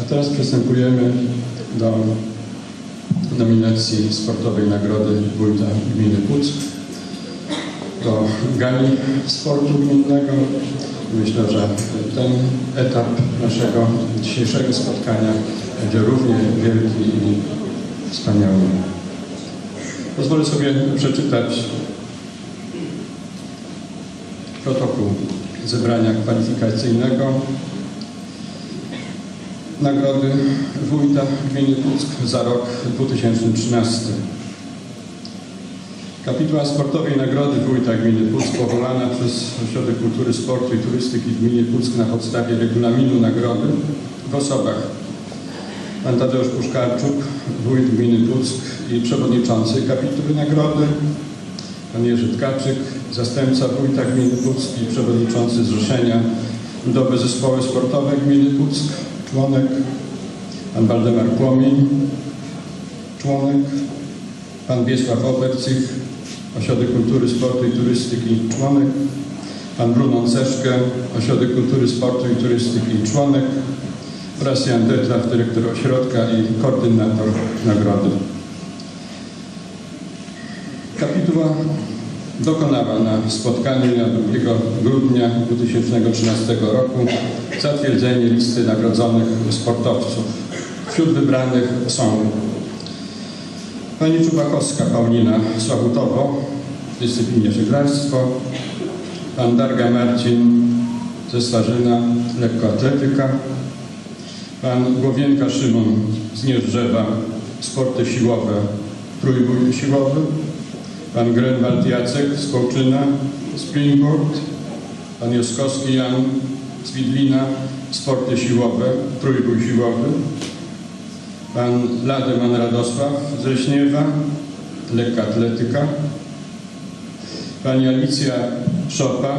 A teraz przystępujemy do nominacji sportowej nagrody wójta gminy Puck, do gali sportu gminnego. Myślę, że ten etap naszego dzisiejszego spotkania będzie równie wielki i wspaniały. Pozwolę sobie przeczytać protokół zebrania kwalifikacyjnego Nagrody Wójta Gminy Puck za rok 2013. Kapituła sportowej Nagrody Wójta Gminy Puck powołana przez Ośrodek Kultury, Sportu i Turystyki w Gminie Puck na podstawie regulaminu nagrody w osobach. Pan Tadeusz Puszkarczuk, wójt gminy Puck i przewodniczący kapituły nagrody, Pan Jerzy Tkaczyk, zastępca wójta gminy Puck i przewodniczący Zrzeszenia Doby Zespoły Sportowe gminy Puck, członek, Pan Waldemar Płomień, członek, Pan Wiesław Obercych, Ośrodek Kultury, Sportu i Turystyki, członek, Pan Bruno Ceszkę, Ośrodek Kultury, Sportu i Turystyki, członek oraz Jan Detlaf, dyrektor ośrodka i koordynator nagrody. Kapituła dokonała na spotkaniu na 2 grudnia 2013 roku zatwierdzenie listy nagrodzonych sportowców. Wśród wybranych są Pani Czubakowska Paulina Słabutowo w dyscyplinie żeglarstwo, Pan Darga Marcin ze Starzyna lekkoatletyka, Pan Głowienka Szymon z Niedrzewa sporty siłowe, trójbój siłowy, Pan Grenwald Jacek z Kołczyna, springboard, Pan Joskowski Jan z Widlina, sporty siłowe, trójbój siłowy, Pan Lademan Radosław z Leśniewa, lekka atletyka, Pani Alicja Szopa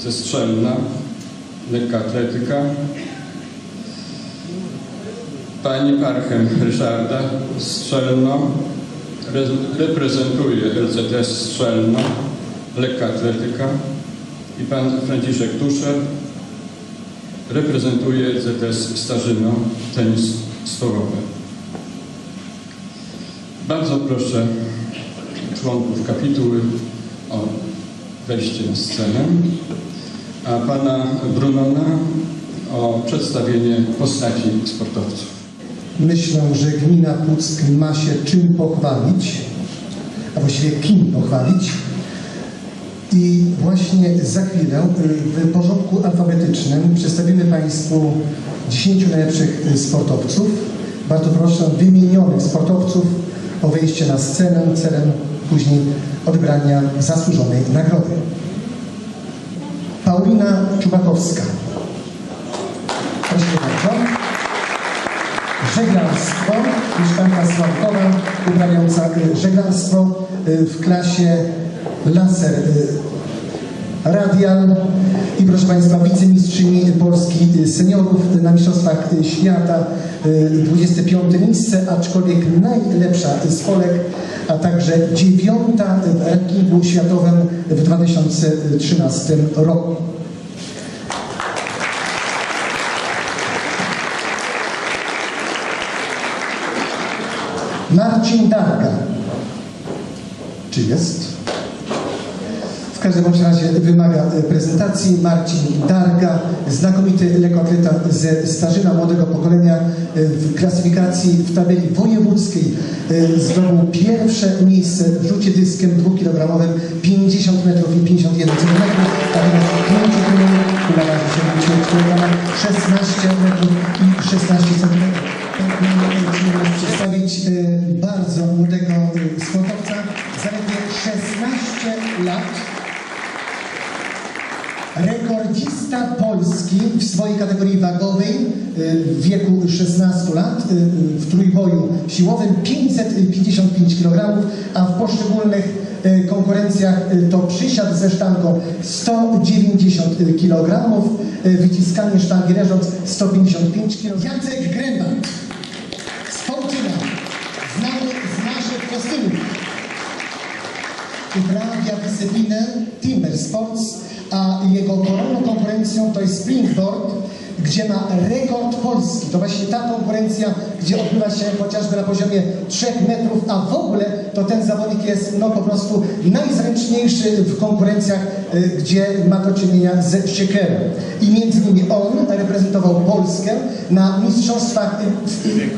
ze Strzelna, lekka atletyka, Pani Parchem Ryszarda Strzelno. re- reprezentuje LZS Strzelno, lekka atletyka i Pan Franciszek Tuszer reprezentuje LZS Starzyno, tenis stołowy. Bardzo proszę członków kapituły o wejście na scenę, a Pana Brunona o przedstawienie postaci sportowców. Myślę, że gmina Puck ma się czym pochwalić, a właściwie kim pochwalić. I właśnie za chwilę y, w porządku alfabetycznym przedstawimy Państwu 10 najlepszych y, sportowców. Bardzo proszę wymienionych sportowców o wejście na scenę celem później odebrania zasłużonej nagrody. Paulina Czubakowska. Żeglarstwo, mieszkanka Sławkowa, uprawiająca y, żeglarstwo y, w klasie laser y, radial i proszę Państwa wicemistrzyni Polski seniorów na Mistrzostwach Świata y, 25 miejsce, aczkolwiek najlepsza z Polek, a także dziewiąta w rankingu światowym w 2013 roku. Marcin Darga. Czy jest? W każdym razie wymaga e, prezentacji. Marcin Darga, znakomity lekkoatleta ze Starzyna młodego pokolenia e, w klasyfikacji w tabeli wojewódzkiej e, zdobył pierwsze miejsce w rzucie dyskiem dwukilogramowym 50 metrów i 51 cm. Natomiast w 5 km się 16 metrów i 16 cm przedstawić e, bardzo młodego e, sportowca, zaledwie 16 lat. Rekordzista Polski w swojej kategorii wagowej e, w wieku 16 lat w trójboju siłowym 555 kg, a w poszczególnych konkurencjach to przysiad ze sztangą 190 kg, wyciskanie sztangi leżąc 155 kg. Jacek Grębart z Kołczyna, znany z kostiumów. Uprawia dyscyplinę Timber Sports, a jego kolejną konkurencją to jest springboard, gdzie ma rekord Polski. To właśnie ta konkurencja, gdzie odbywa się chociażby na poziomie 3 metrów, a w ogóle to ten zawodnik jest no po prostu najzręczniejszy w konkurencjach, y, gdzie ma do czynienia ze siekierą. I między innymi on reprezentował Polskę na Mistrzostwach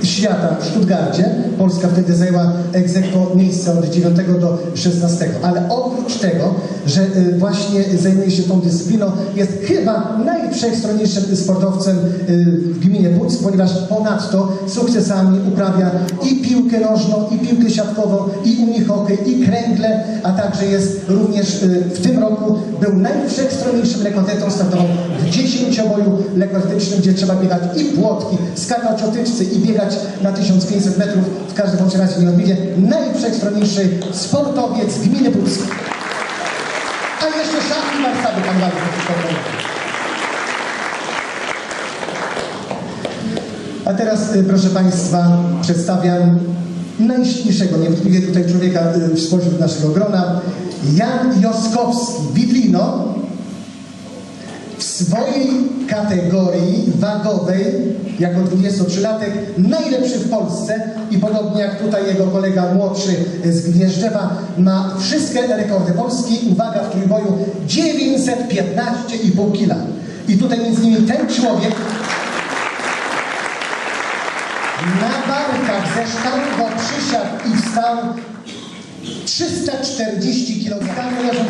Świata w Stuttgarcie. Polska wtedy zajęła ex aequo miejsce od 9 do 16. Ale oprócz tego, że y, właśnie zajmuje się tą dyscypliną, jest chyba najwszechstronniejszym sportowcem y, w gminie Puck, ponieważ ponadto sukcesami uprawia i piłkę nożną, i piłkę siatkową, i unihokej, i kręgle, a także jest również y, w tym roku był najwszechstronniejszym lekkoatletą, startował w dziesięcioboju lekkoatletycznym, gdzie trzeba biegać i płotki, skakać o tyczce i biegać na 1500 metrów. W każdym bądź razie niewątpliwie najwszechstronniejszy sportowiec gminy Puck. A jeszcze szach i marszałek pan bardzo A teraz, y, proszę Państwa, przedstawiam najśniejszego, niewątpliwie tutaj człowieka y, spośród naszego grona, Jan Joskowski, Widlino, w swojej kategorii wagowej, jako 23-latek, najlepszy w Polsce i podobnie jak tutaj jego kolega młodszy z Gnieżdżewa, ma wszystkie rekordy Polski. Uwaga, w trójboju 915,5 kg. I tutaj między innymi ten człowiek na barkach ze sztangą przysiadł i wstał 340 kg, leżą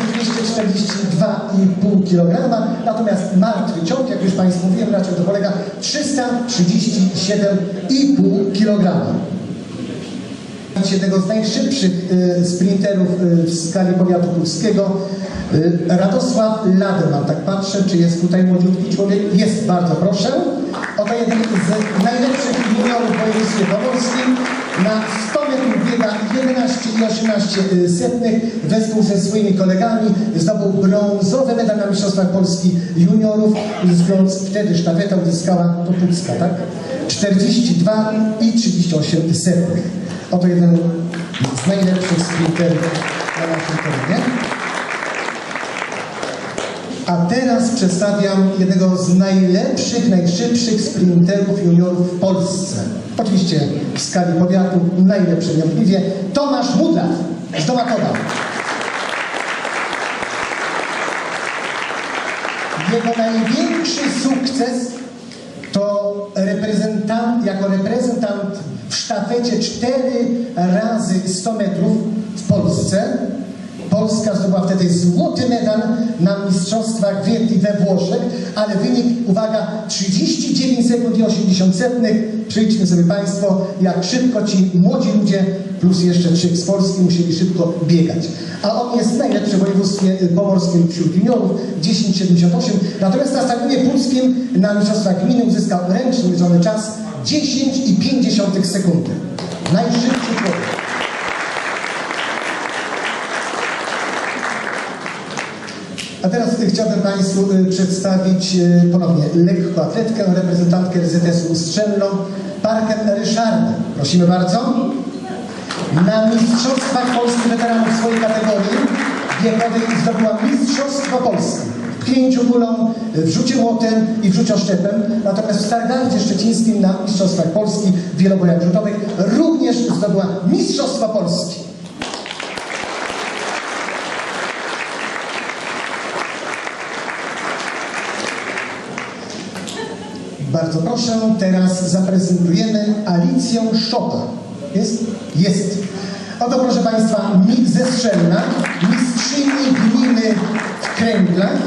242,5 kg, natomiast martwy ciąg, jak już Państwu mówiłem, raczej to polega 337,5 kg. Jednego z najszybszych y, sprinterów y, w skali powiatu pulskiego, y, Radosław Lademan. Tak patrzę, czy jest tutaj młodziutki człowiek. Jest, bardzo proszę. Oto jeden z najlepszych juniorów w województwie pomorskim. Na 100 metrów biega 11,18 setnych. Wespół ze swoimi kolegami zdobył brązowy medal na Mistrzostwach Polski juniorów, uzyskując wtedy sztafeta uzyskała to Pucka, tak? 42,38 setnych. Oto jeden z najlepszych sprinterów na naszym terenie. A teraz przedstawiam jednego z najlepszych, najszybszych sprinterów juniorów w Polsce. Oczywiście w skali powiatu najlepszy niewątpliwie Tomasz Mudlaw z Domakowa. Jego największy sukces to reprezentant, jako reprezentant w sztafecie 4 razy 100 metrów w Polsce. Polska zdobyła wtedy złoty medal na Mistrzostwach Wielkich we Włoszech, ale wynik, uwaga, 39 sekund i 80 setnych. Przejdźmy sobie Państwo, jak szybko ci młodzi ludzie, plus jeszcze trzech z Polski, musieli szybko biegać. A on jest najlepszy w województwie pomorskim wśród juniorów, 10,78. Natomiast na stadionie pólskim na Mistrzostwach Gminy uzyskał ręcznie mierzony czas 10,5 sekundy. Najszybszy człowiek. A teraz y, chciałbym Państwu y, przedstawić y, ponownie lekkoatletkę, reprezentantkę RZS-u Strzelną, Parkę Ryszardę. Prosimy bardzo. Na Mistrzostwach Polski Weteranów swojej kategorii biegowej zdobyła Mistrzostwo Polski pięciu kulą, w rzucie młotem i w rzucie oszczepem. Natomiast w Stargardzie Szczecińskim na Mistrzostwach Polski w wielobojach rzutowych również zdobyła Mistrzostwa Polski. Bardzo proszę, teraz zaprezentujemy Alicję Szopa. Jest? Jest. Oto proszę Państwa, ze Strzelna, mistrzyni gminy w kręglach,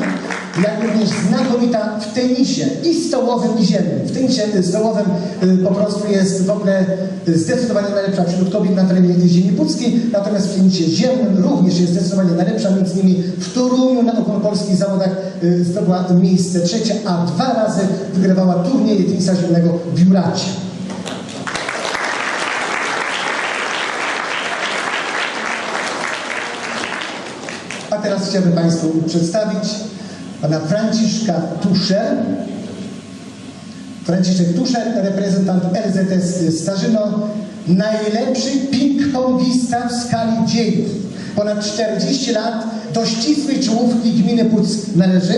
jak również znakomita w tenisie i stołowym i ziemnym. W tenisie y, stołowym y, po prostu jest w ogóle y, zdecydowanie najlepsza wśród kobiet na terenie ziemi puckiej, natomiast w tenisie ziemnym również jest zdecydowanie najlepsza, między innymi w Toruniu na ogólnopolskich zawodach zdobyła miejsce trzecie, a dwa razy wygrywała turnieje tenisa ziemnego w Juracie. A teraz chciałbym Państwu przedstawić pana Franciszka Tuszę. Franciszek Tuszer, reprezentant LZS Starzyno, najlepszy ping-pongista w skali dziejów. Ponad 40 lat do ścisłej czołówki gminy Puck należy.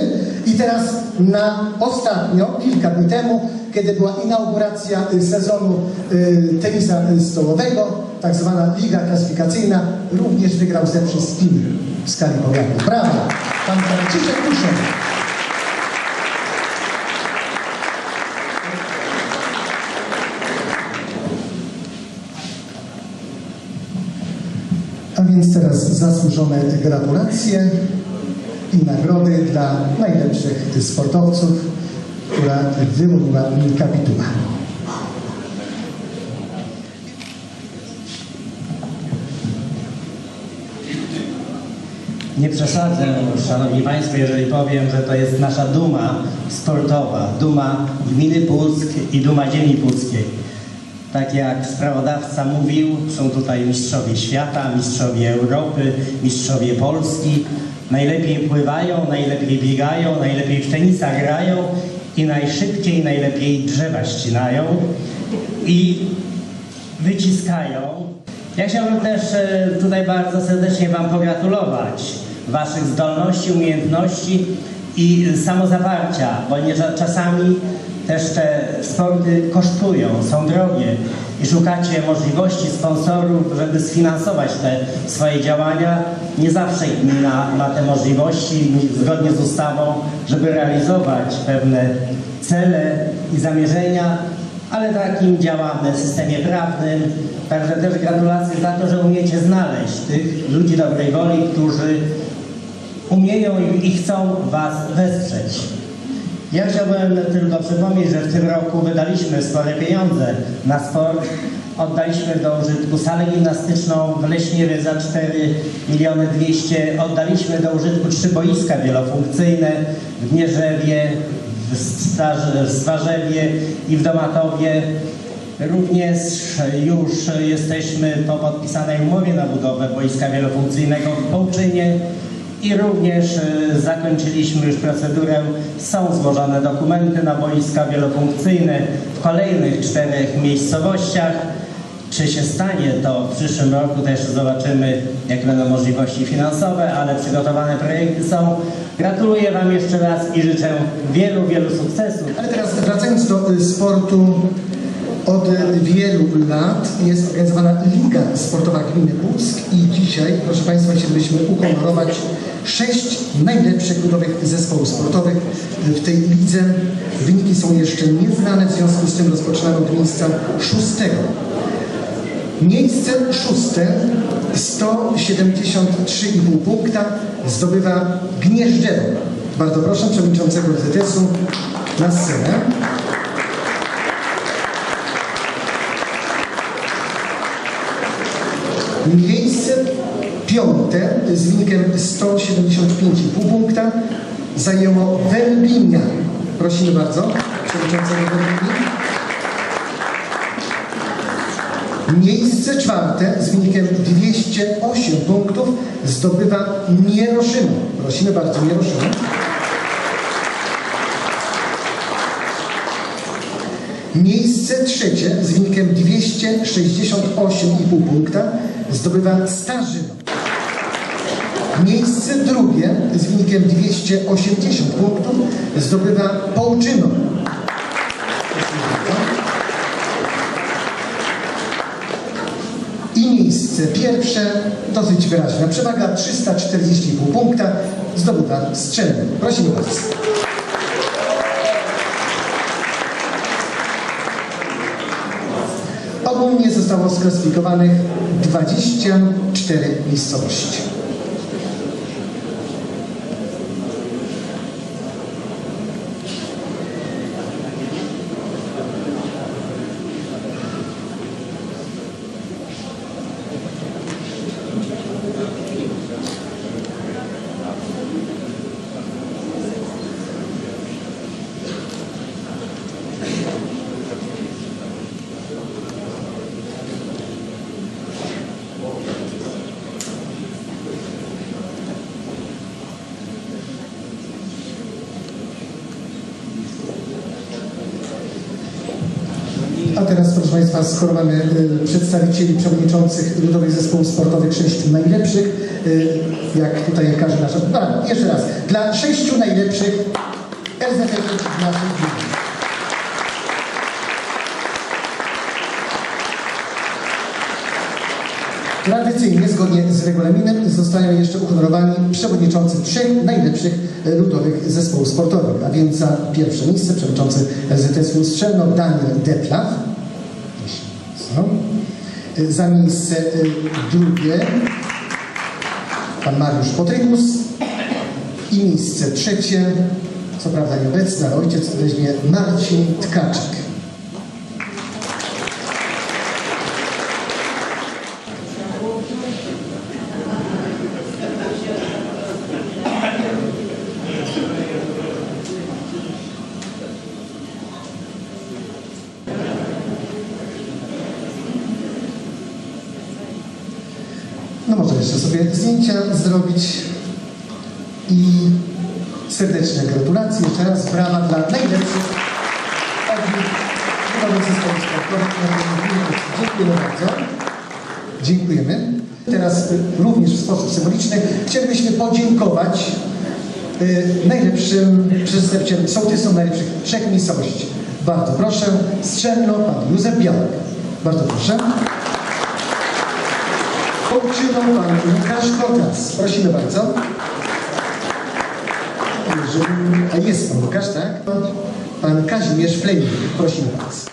I teraz na ostatnio, kilka dni temu, kiedy była inauguracja y, sezonu y, tenisa stołowego, tak zwana liga klasyfikacyjna, również wygrał ze wszystkimi w skali powiatu. Brawa! Pan Franciszek Kuszon. A więc teraz zasłużone gratulacje i nagrody dla najlepszych sportowców, która wyłoniła kapituła. Nie przesadzę, Szanowni Państwo, jeżeli powiem, że to jest nasza duma sportowa, duma gminy Puck i duma ziemi puckiej. Tak jak sprawodawca mówił, są tutaj mistrzowie świata, mistrzowie Europy, mistrzowie Polski. Najlepiej pływają, najlepiej biegają, najlepiej w tenisa grają i najszybciej, najlepiej drzewa ścinają i wyciskają. Ja chciałbym też e, tutaj bardzo serdecznie Wam pogratulować Waszych zdolności, umiejętności i samozaparcia, ponieważ czasami też te sporty kosztują, są drogie i szukacie możliwości sponsorów, żeby sfinansować te swoje działania. Nie zawsze gmina ma te możliwości zgodnie z ustawą, żeby realizować pewne cele i zamierzenia, ale takim działamy w systemie prawnym. Także też gratulacje za to, że umiecie znaleźć tych ludzi dobrej woli, którzy umieją i, chcą Was wesprzeć. Ja chciałbym tylko przypomnieć, że w tym roku wydaliśmy spore pieniądze na sport. Oddaliśmy do użytku salę gimnastyczną w Leśniewie za 4 miliony 200. Oddaliśmy do użytku trzy boiska wielofunkcyjne w Mierzewie, w Starze- w i w Domatowie. Również już jesteśmy po podpisanej umowie na budowę boiska wielofunkcyjnego w Połczynie i również e, zakończyliśmy już procedurę. Są złożone dokumenty na boiska wielofunkcyjne w kolejnych czterech miejscowościach. Czy się stanie to w przyszłym roku też zobaczymy, jakie będą możliwości finansowe, ale przygotowane projekty są. Gratuluję Wam jeszcze raz i życzę wielu, wielu sukcesów. Ale teraz wracając do y, sportu, od wielu lat jest organizowana Liga Sportowa Gminy Puck i dzisiaj, proszę Państwa, chcielibyśmy uhonorować sześć najlepszych ludowych zespołów sportowych w tej lidze. Wyniki są jeszcze nieznane, w związku z tym rozpoczynamy od miejsca szóstego. Miejsce szóste, 173,5 punkta, zdobywa Gnieżdżewo. Bardzo proszę przewodniczącego ZS-u na scenę. Miejsce piąte z wynikiem 175,5 punkta zajęło Węblinia. Prosimy bardzo, przewodniczącego Węblini. Miejsce czwarte z wynikiem 208 punktów zdobywa Mieroszyno. Prosimy bardzo, Mieroszyno. Miejsce trzecie z wynikiem 268,5 punkta zdobywa Starzyno. Miejsce drugie z wynikiem 280 punktów zdobywa Połczyno. I miejsce pierwsze, dosyć wyraźna przewaga, 340,5 punkta zdobywa Strzelny. Prosimy bardzo. Ogólnie zostało sklasyfikowanych 24 miejscowości. A teraz, proszę Państwa, skoro mamy y, przedstawicieli przewodniczących Ludowych Zespołów Sportowych, sześciu najlepszych, y, jak tutaj każe nasza... Brawo, jeszcze raz. Dla sześciu najlepszych LZF w naszej gminie. Tradycyjnie, zgodnie z regulaminem, zostają jeszcze uhonorowani przewodniczący trzech najlepszych ludowych zespołów sportowych, a więc za pierwsze miejsce przewodniczący LZS-u Strzelno Daniel Detlaf. Bardzo. E, Za miejsce e, drugie pan Mariusz Potrykus i miejsce trzecie, co prawda nieobecny, ale ojciec weźmie Marcin Tkaczyk. No może jeszcze sobie zdjęcia zrobić i serdeczne gratulacje. Jeszcze raz brawa dla najlepszych filmie. Dziękujemy bardzo. Dziękujemy. Teraz y, również w sposób symboliczny chcielibyśmy podziękować y, najlepszym przedstawicielom, sołtysom najlepszych trzech miejscowości. Bardzo proszę. Strzelno, pan Józef Białek. Bardzo proszę. Poczyną pan Łukasz Kotas. Prosimy bardzo. A jest pan Łukasz, tak? Pan Kazimierz Flejnik. Prosimy bardzo.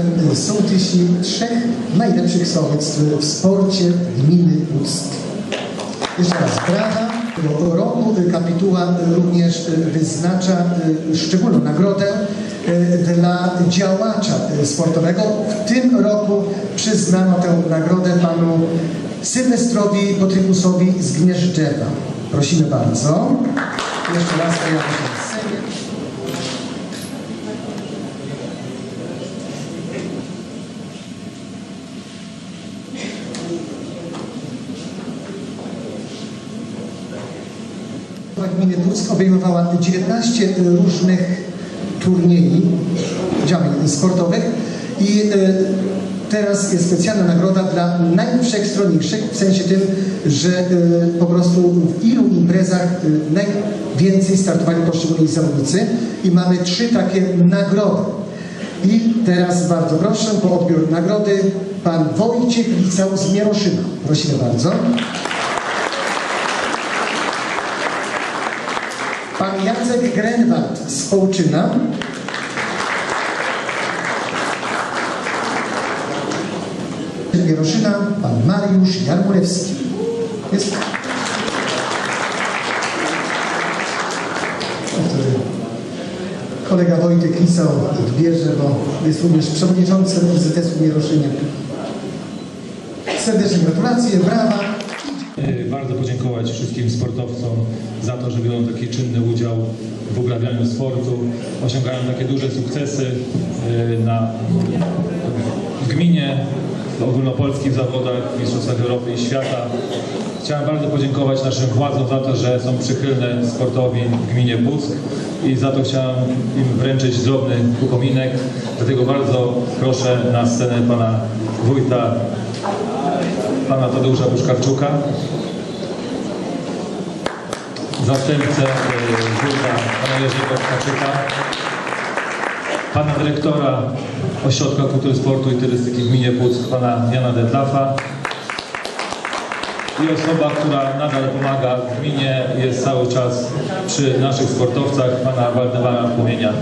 Państwem sołtysi trzech najlepszych sołectw w sporcie gminy Puck. Jeszcze raz brawa. Roku kapituła również wyznacza szczególną nagrodę dla działacza sportowego. W tym roku przyznano tę nagrodę panu Sylwestrowi Potrykusowi z Gnieżdżewa. Prosimy bardzo. Jeszcze raz pojawia się na scenie. Gminy Puck obejmowała 19 różnych turniejów, działań sportowych i e, teraz jest specjalna nagroda dla najwszechstronniejszych, w sensie tym, że e, po prostu w ilu imprezach e, najwięcej startowali poszczególni zawodnicy i mamy trzy takie nagrody. I teraz bardzo proszę, po odbiór nagrody pan Wojciech Licał z Mieroszyna. Prosimy bardzo. Pan Jacek Grenwald z Połczyna. Z Mieroszyna pan Mariusz Jarmulewski. Jest. Kolega Wojtek Lisał odbierze, bo jest również przewodniczącym ZS-u w Mieroszynie. Serdeczne gratulacje, brawa. Podziękować wszystkim sportowcom za to, że biorą taki czynny udział w uprawianiu sportu, osiągają takie duże sukcesy e, na, w gminie, w ogólnopolskich zawodach, w Mistrzostwach Europy i Świata. Chciałem bardzo podziękować naszym władzom za to, że są przychylne sportowi w gminie Puck i za to chciałem im wręczyć drobny upominek. Dlatego bardzo proszę na scenę pana wójta, pana Tadeusza Buszkarczuka, zastępcę y, wójta pana Jerzego Tkaczyka, pana dyrektora Ośrodka Kultury Sportu i Turystyki w gminie Puck, pana Jana Detlafa i osoba, która nadal pomaga w gminie, jest cały czas przy naszych sportowcach, pana Waldemara Płomienia.